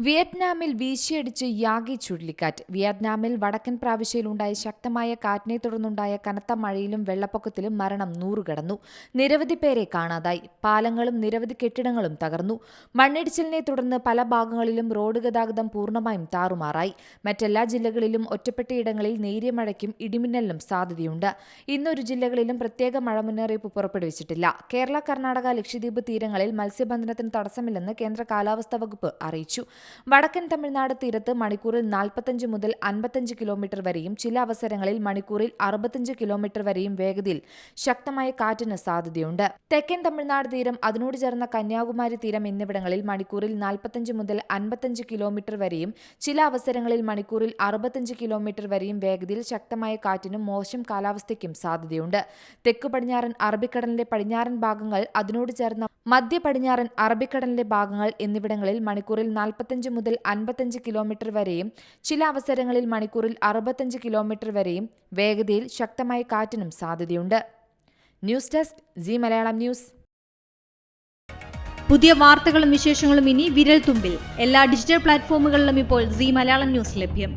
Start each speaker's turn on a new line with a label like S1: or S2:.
S1: വിയറ്റ്നാമിൽ വീശിയടിച്ച് Yagi ചുഴലിക്കാറ്റ്. വിയറ്റ്നാമിൽ വടക്കൻ പ്രാവിശ്യയിലുണ്ടായ ശക്തമായ കാറ്റിനെ തുടർന്നുണ്ടായ കനത്ത മഴയിലും വെള്ളപ്പൊക്കത്തിലും മരണം നൂറുകടന്നു നിരവധി പേരെ കാണാതായി. പാലങ്ങളും നിരവധി കെട്ടിടങ്ങളും തകർന്നു. മണ്ണിടിച്ചിലിനെ തുടർന്ന് പല ഭാഗങ്ങളിലും റോഡ് ഗതാഗതം പൂർണമായും താറുമാറായി. മറ്റെല്ലാ ജില്ലകളിലും ഒറ്റപ്പെട്ടയിടങ്ങളിൽ നേരിയ മഴയ്ക്കും ഇടിമിന്നലിനും സാധ്യതയുണ്ട്. ഇന്നൊരു ജില്ലകളിലും പ്രത്യേക മഴ മുന്നറിയിപ്പ് പുറപ്പെടുവിച്ചിട്ടില്ല. കേരള കർണാടക ലക്ഷദ്വീപ് തീരങ്ങളിൽ മത്സ്യബന്ധനത്തിന് തടസ്സമില്ലെന്ന് കേന്ദ്ര കാലാവസ്ഥാ വകുപ്പ് അറിയിച്ചു. വടക്കൻ തമിഴ്നാട് തീരത്ത് മണിക്കൂറിൽ നാൽപ്പത്തഞ്ച് മുതൽ അൻപത്തഞ്ച് കിലോമീറ്റർ വരെയും ചില അവസരങ്ങളിൽ മണിക്കൂറിൽ അറുപത്തഞ്ച് കിലോമീറ്റർ വരെയും വേഗതയിൽ ശക്തമായ കാറ്റിന് സാധ്യതയുണ്ട്. തെക്കൻ തമിഴ്നാട് തീരം അതിനോട് ചേർന്ന കന്യാകുമാരി തീരം എന്നിവിടങ്ങളിൽ മണിക്കൂറിൽ നാൽപ്പത്തഞ്ച് മുതൽ അൻപത്തഞ്ച് കിലോമീറ്റർ വരെയും ചില അവസരങ്ങളിൽ മണിക്കൂറിൽ അറുപത്തഞ്ച് കിലോമീറ്റർ വരെയും വേഗതയിൽ ശക്തമായ കാറ്റിനും മോശം കാലാവസ്ഥയ്ക്കും സാധ്യതയുണ്ട്. തെക്ക് പടിഞ്ഞാറൻ അറബിക്കടലിന്റെ പടിഞ്ഞാറൻ ഭാഗങ്ങൾ അതിനോട് ചേർന്ന മധ്യ പടിഞ്ഞാറൻ അറബിക്കടലിന്റെ ഭാഗങ്ങൾ എന്നിവിടങ്ങളിൽ മണിക്കൂറിൽ നാൽപ്പത്തഞ്ച് മുതൽ അൻപത്തഞ്ച് കിലോമീറ്റർ വരെയും ചില അവസരങ്ങളിൽ മണിക്കൂറിൽ അറുപത്തഞ്ച് കിലോമീറ്റർ വരെയും വേഗതയിൽ ശക്തമായ കാറ്റിനും സാധ്യതയുണ്ട്. News desk Zee Malayalam news.
S2: പുതിയ വാർത്തകളും വിശേഷങ്ങളും ഇനി വിരൽ തുമ്പിൽ എല്ലാ ഡിജിറ്റൽ പ്ലാറ്റ്ഫോമുകളിലും ഇപ്പോൾ സി മലയാളം ന്യൂസ് ലഭ്യം.